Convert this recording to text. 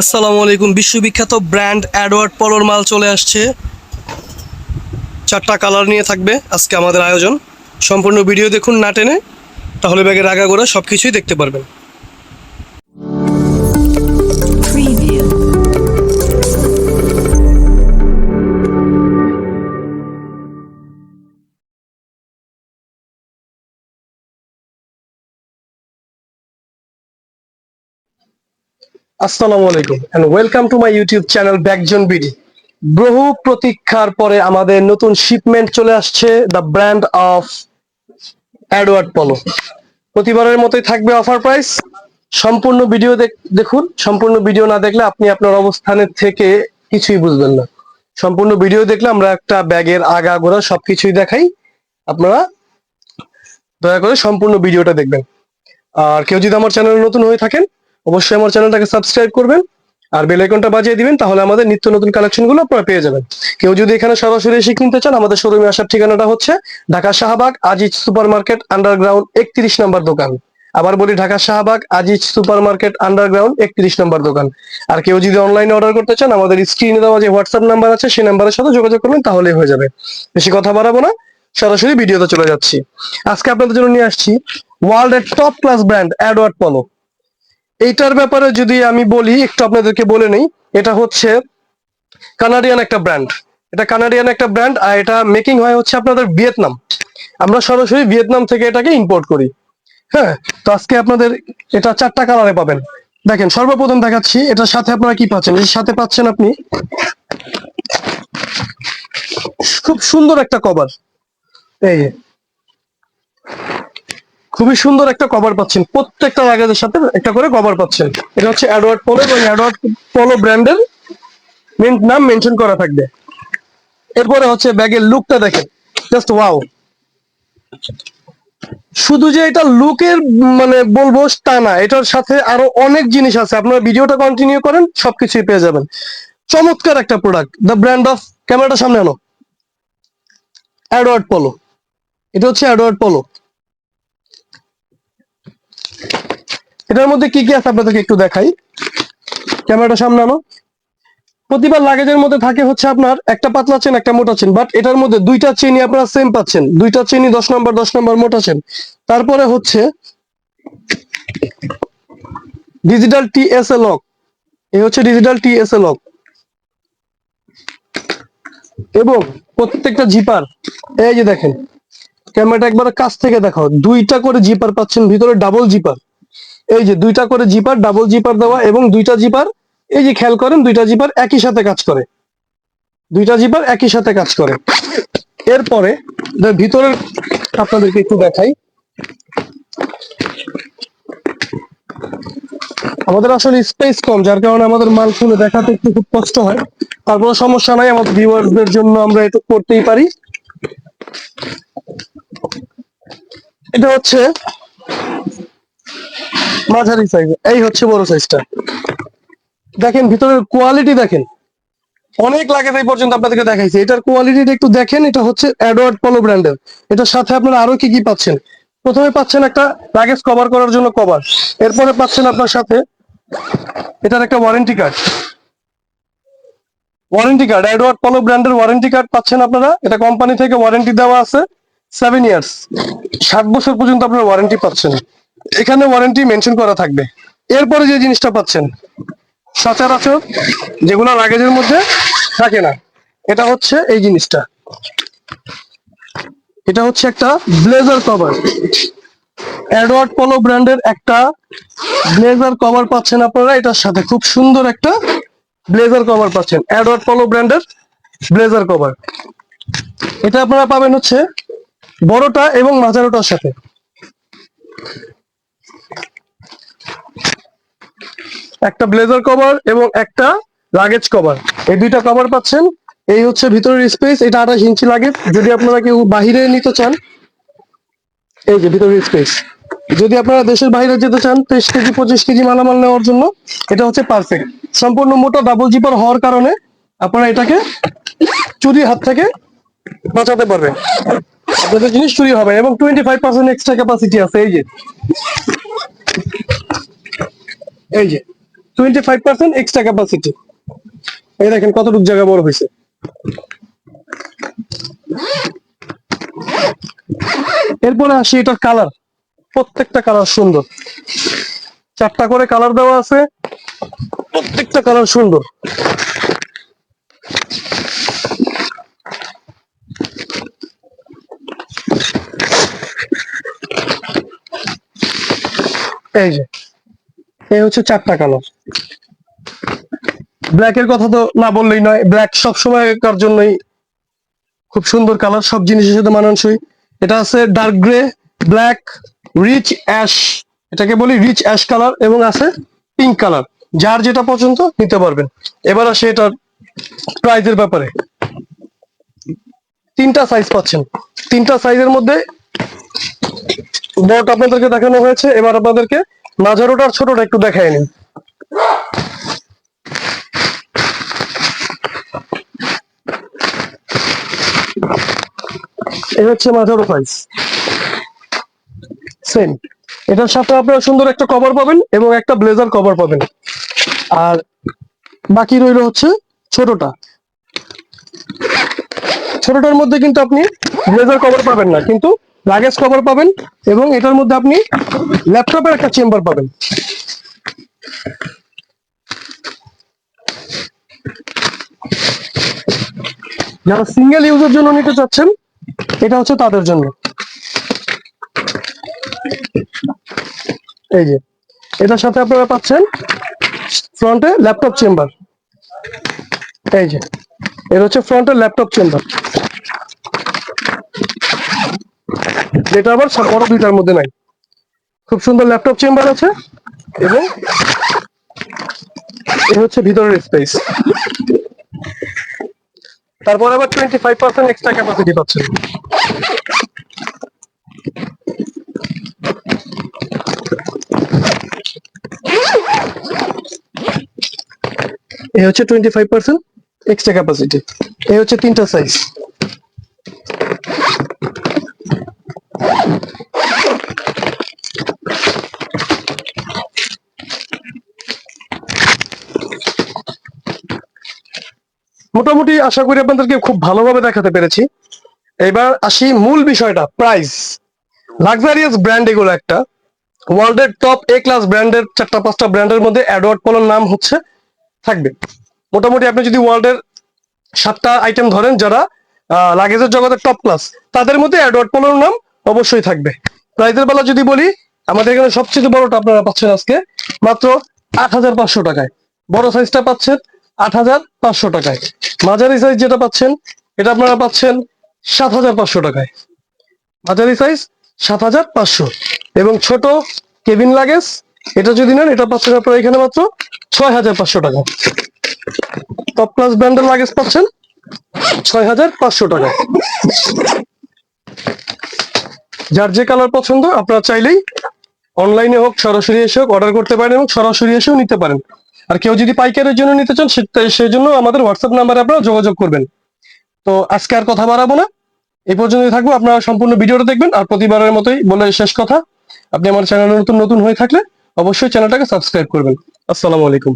আসসালামু আলাইকুম। বিশ্ববিখ্যাত ব্র্যান্ড অ্যাডওয়ার্ড পলোর মাল চলে আসছে। চারটা কালার নিয়ে থাকবে আজকে আমাদের আয়োজন। সম্পূর্ণ ভিডিও দেখুন না টেনে, তাহলে ব্যাগের আগাগোড়া সব কিছুই দেখতে পারবেন। আসসালামু আলাইকুম and welcome to my YouTube channel Bagzone BD বহু প্রতীক্ষার পরে আমাদের নতুন শিপমেন্ট চলে আসছে দ্য ব্র্যান্ড অফ অ্যাডওয়ার্ড পলো প্রতিবারের মতোই থাকবে অফার প্রাইস সম্পূর্ণ ভিডিও দেখুন, সম্পূর্ণ ভিডিও না দেখলে আপনি আপনার অবস্থানের থেকে কিছুই বুঝবেন না। সম্পূর্ণ ভিডিও দেখলে আমরা একটা ব্যাগের আগা গোড়া সবকিছুই দেখাই। আপনারা দয়া করে সম্পূর্ণ ভিডিওটা দেখবেন। আর কেউ যদি আমার চ্যানেলে নতুন হয়ে থাকেন অবশ্যই আমার চ্যানেলটাকে সাবস্ক্রাইব করবেন আর বেল আইকনটা বাজিয়ে দিবেন, তাহলে আমাদের নিত্য নতুন কালেকশনগুলো আপনারা পেয়ে যাবেন। কেউ যদি এখানে সরাসরি এসে কিনতে চান, আমাদের শোরুমে আসার ঠিকানাটা হচ্ছে Dhaka Shahbag Aziz super market underground একত্রিশ নম্বর দোকান। আবার বলি Dhaka Shahbag Aziz super market underground একত্রিশ নম্বর দোকান। আর কেউ যদি অনলাইনে অর্ডার করতে চান, আমাদের স্ক্রিনে দেওয়া যে হোয়াটসঅ্যাপ নাম্বার আছে, সেই নাম্বারের সাথে যোগাযোগ করবেন, তাহলেই হয়ে যাবে। বেশি কথা বাড়াবো না, সরাসরি ভিডিওতে চলে যাচ্ছি। আজকে আপনাদের জন্য নিয়ে আসছি ওয়ার্ল্ড এর টপ ক্লাস ব্র্যান্ড অ্যাডওয়ার্ড পলো এইটার ব্যাপারে যদি আমি বলি, একটু আপনাদেরকে বলে নেই, এটা হচ্ছে কানাডিয়ান একটা ব্র্যান্ড এটা কানাডিয়ান একটা ব্র্যান্ড আর এটা মেকিং হয় হচ্ছে আপনাদের ভিয়েতনাম আমরা সরাসরি ভিয়েতনাম থেকে এটাকে ইম্পোর্ট করি। হ্যাঁ তো আজকে আপনাদের এটা চারটা কালারে পাবেন। দেখেন, সর্বপ্রথম দেখাচ্ছি, এটার সাথে আপনারা কি পাচ্ছেন? এর সাথে পাচ্ছেন আপনি খুব সুন্দর একটা কভার এই। খুবই সুন্দর একটা কভার পাচ্ছেন। প্রত্যেকটা লাগেজের সাথে একটা করে কভার পাচ্ছেন। এটা হচ্ছে অ্যাডওয়ার্ড পোলো এবং অ্যাডওয়ার্ড পোলো ব্র্যান্ডের নাম মেনশন করা থাকবে। এরপরে হচ্ছে ব্যাগের লুকটা দেখেন। জাস্ট ওয়াও শুধু যে এটা লুকের মানে বলব তা না এটার সাথে আরও অনেক জিনিস আছে। আপনারা ভিডিওটা কন্টিনিউ করেন, সবকিছুই পেয়ে যাবেন। চমৎকার একটা প্রোডাক্ট দ্য ব্র্যান্ড অফ ক্যামেরাটা সামনে আনো। অ্যাডওয়ার্ড পোলো এটা হচ্ছে অ্যাডওয়ার্ড পোলো এটার মধ্যে কি কি আছে আপনাদেরকে একটু দেখাই? ক্যামেরাটা সামনে আনো। প্রতিবার লাগেজের মধ্যে থাকে হচ্ছে আপনার একটা পাতলা চেন একটা মোটা চেন বাট এটার মধ্যে দুইটা চেনই আপনারা সেম পাচ্ছেন। দুইটা চেনই দশ নম্বর দশ নম্বর মোটা চেন তারপরে হচ্ছে digital T S A lock এই হচ্ছে digital T S A lock এবং প্রত্যেকটা জিপার এই যে দেখেন, ক্যামেরাটা একবার কাছ থেকে দেখাও। দুইটা করে জিপার পাচ্ছেন, ভিতরে ডাবল জিপার এই যে দুইটা করে জিপার ডাবল জিপার দেওয়া এবং দুইটা জিপার এই যে খেয়াল করেন, দুইটা জিপার একই সাথে কাজ করে। দুইটা জিপার একই সাথে কাজ করে। এরপরে ভিতরের আপনাদেরকে একটু দেখাই। আমাদের আসলে স্পেস কম, যার কারণে আমাদের মাল খুলে দেখাতে একটু খুব কষ্ট হয়। তারপরে সমস্যা নাই, আমাদের ভিউয়ার্সদের জন্য আমরা এটা করতেই পারি। এটা হচ্ছে মাঝারি সাইজ এই হচ্ছে বড় সাইজটা দেখেন, ভিতরের কোয়ালিটি দেখেন। অনেক লাগে এই পর্যন্ত আপনাদেরকে দেখাইছি এটার কোয়ালিটিটা একটু দেখেন, এটা হচ্ছে অ্যাডওয়ার্ড পলো ব্র্যান্ডের এটার সাথে আপনারা আরও কি কি পাচ্ছেন? প্রথমে পাচ্ছেন একটা লাগেজ কভার করার জন্য কভার এরপরে পাচ্ছেন আপনার সাথে এটার একটা warranty card warranty card Edward Polo ব্র্যান্ডের ওয়ারেন্টি কার্ড পাচ্ছেন আপনারা। এটা কোম্পানি থেকে ওয়ারেন্টি দেওয়া আছে। সেভেন ইয়ার্স ষাট বছর পর্যন্ত আপনারা ওয়ারেন্টি পাচ্ছেন। এখানে ওয়ারেন্টি মেনশন করা থাকবে। এরপরে যে জিনিসটা পাচ্ছেন সচরাচর যেগুলো লাগেজের মধ্যে থাকে না। এটা হচ্ছে এই জিনিসটা। এটা হচ্ছে একটা ব্লেজার কভার অ্যাডওয়ার্ড পলো ব্র্যান্ডের একটা ব্লেজার কভার পাচ্ছেন আপনারা। এটার সাথে খুব সুন্দর একটা ব্লেজার কভার পাচ্ছেন। অ্যাডওয়ার্ড পলো ব্র্যান্ডের ব্লেজার কভার এটা আপনারা পাবেন হচ্ছে বড়টা এবং মাঝারোটার সাথে। একটা ব্লেজার কভার এবং একটা লাগেজ কভার এই দুইটা কভার পাচ্ছেন। এই হচ্ছে ভিতরের স্পেস এটা আঠাশ ইঞ্চি লাগেজ যদি আপনারা কেউ বাহিরে নিতে চান, এই যে ভিতরের স্পেস যদি আপনারা দেশের বাইরে যেতে চান, তেইশ কেজি, পঁচিশ কেজি মালামাল নেওয়ার জন্য, এটা হচ্ছে পারফেক্ট সম্পূর্ণ মোটা ডাবল জিপার হওয়ার কারণে আপনারা এটাকে চুরির হাত থেকে বাঁচাতে পারবেন। আপনাদের জিনিস চুরি হবে এবং twenty five percent extra capacity আছে, এই যে। এই যে। Twenty five percent extra capacity এই দেখেন কতটুকু জায়গা বড় হয়েছে। এরপরে আসি এটার কালার প্রত্যেকটা কালার সুন্দর। চারটা করে কালার দেওয়া আছে। প্রত্যেকটা কালার সুন্দর। এই যে, এই হচ্ছে চারটা কালার ব্ল্যাক এর কথা তো না বললেই নয়। ব্ল্যাক সব সময়কার জন্যই খুব সুন্দর কালার সব জিনিসের সাথে মানানসই। এটা আছে dark grey black rich ash এটাকে বলি রিচ অ্যাশ কালার এবং আছে পিঙ্ক কালার যার যেটা পছন্দ নিতে পারবেন। এবার আসে এটার প্রাইজের ব্যাপারে। তিনটা সাইজ পাচ্ছেন। তিনটা সাইজের মধ্যে বড়টা আপনাদেরকে দেখানো হয়েছে। এবার আপনাদেরকে মাঝারোটা আর ছোটটা একটু দেখায় নিন। এই হচ্ছে মাঝারো সাইজ সেম এটার সাথে আপনারা সুন্দর একটা কভার পাবেন এবং একটা ব্লেজার কভার পাবেন। আর বাকি রইল হচ্ছে ছোটটা। ছোটটার মধ্যে কিন্তু আপনি ব্লেজার কভার পাবেন না, কিন্তু লাগেজ কভার পাবেন এবং এটার মধ্যে আপনি ল্যাপটপের একটা চেম্বার পাবেন। যারা সিঙ্গেল ইউজের জন্য নিতে চাচ্ছেন এটা হচ্ছে তাদের জন্য। এই যে, এটার সাথে আপনারা পাচ্ছেন ফ্রন্টে ল্যাপটপ চেম্বার এই যে এটা হচ্ছে ফ্রন্টের ল্যাপটপ চেম্বার যেটা আবার বড় দুইটার মধ্যে নাই। খুব সুন্দর ল্যাপটপ চেম্বার আছে এবং এ হচ্ছে ভিতরের স্পেস তারপর আবার twenty five percent extra capacity পাচ্ছেন এই হচ্ছে twenty five percent extra capacity এই হচ্ছে তিনটা সাইজ মোটামুটি আশা করি আপনাদেরকে খুব ভালোভাবে দেখাতে পেরেছি। এবার আসি মূল বিষয়টা প্রাইস লাক্সারিয়াস ব্র্যান্ড এগুলো একটা। ওয়ার্ল্ডের টপ এ ক্লাস ব্র্যান্ডের চারটা, পাঁচটা ব্র্যান্ডের মধ্যে অ্যাডওয়ার্ড পলোর নাম হচ্ছে, থাকবে। মোটামুটি আপনি যদি ওয়ার্ল্ডের সাতটা আইটেম ধরেন যারা লাগেজের জগতের টপ ক্লাস তাদের মধ্যে অ্যাডওয়ার্ড পলোর নাম অবশ্যই থাকবে। প্রাইজের বেলা যদি বলি, আমাদের এখানে সবচেয়ে বড়টা আপনারা পাচ্ছেন আজকে মাত্র আট হাজার পাঁচশো টাকায়। বড় সাইজটা পাচ্ছেন আট হাজার পাঁচশো টাকায়। মাঝারি সাইজ যেটা পাচ্ছেন, এটা আপনারা পাচ্ছেন সাত হাজার পাঁচশো টাকায়। মাঝারি সাইজ সাত হাজার পাঁচশো। এবং ছোট কেবিন লাগেজ, এটা যদি নেন, এটা পাচ্ছেন আপনারা এখানে মাত্র ছয় হাজার পাঁচশো টাকা। টপ ক্লাস ব্র্যান্ডের লাগেজ পাচ্ছেন ছয় হাজার পাঁচশো টাকা। যার যে কালার পছন্দ, আপনারা চাইলেই অনলাইনে হোক, সরাসরি এসে হোক অর্ডার করতে পারেন এবং সরাসরি এসেও নিতে পারেন। আর কেউ যদি পাইকারের জন্য নিতে চান সেই জন্য আমাদের হোয়াটসঅ্যাপ নাম্বারে আপনারা যোগাযোগ করবেন। তো আজকে আর কথা বাড়াবো না। এই পর্যন্তই থাকব। আপনারা সম্পূর্ণ ভিডিওটা দেখবেন আর প্রতিবারের মতোই বলে শেষ কথা। আপনি আমার চ্যানেলে নতুন নতুন হয়ে থাকলে অবশ্যই চ্যানেলটাকে সাবস্ক্রাইব করবেন। আসসালামু আলাইকুম।